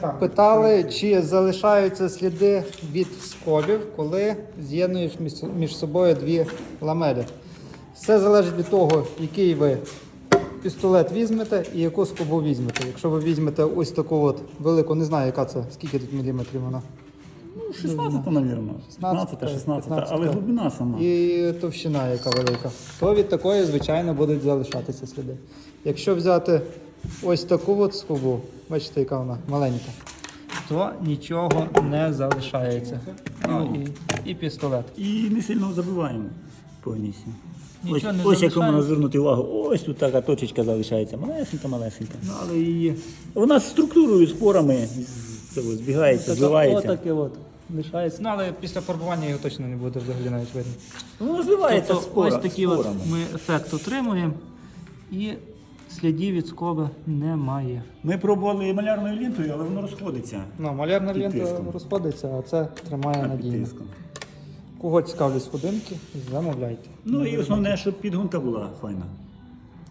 так. питали, чи залишаються сліди від скобів, коли з'єднуєш між, собою дві ламелі. Все залежить від того, який ви пістолет візьмете і яку скобу візьмете. Якщо ви візьмете ось таку от велику, не знаю, яка це, скільки тут міліметрів вона. Ну, 16, мабуть. 15, 16, 15, але глибина сама. і товщина, яка велика, то від такої, звичайно, будуть залишатися сліди. Якщо взяти ось таку от скобу, бачите, яка вона маленька, то нічого не залишається. Ну, і, і пістолет. І не сильно забиваємо повністю. Ось, Нічого не ось як залишається. можна звернути увагу, ось тут така точечка залишається, малесенька, малесенька. Ну, але її Вона з структурою, спорами з- цього, збігається, зливається. Отаке от лишається. Ну, але після фарбування його точно не буде взагалі навіть видно. Воно зливається Тобто спора, ось такі от ми ефект отримуємо і слідів від скоби немає. Ми пробували малярною лінтою, але воно розходиться. Ну, малярна Під лента тиском. розходиться, а це тримає під надійно. тиском. Кого цікавлять сходинки, замовляйте. Ну і основне, щоб підгонка була файна.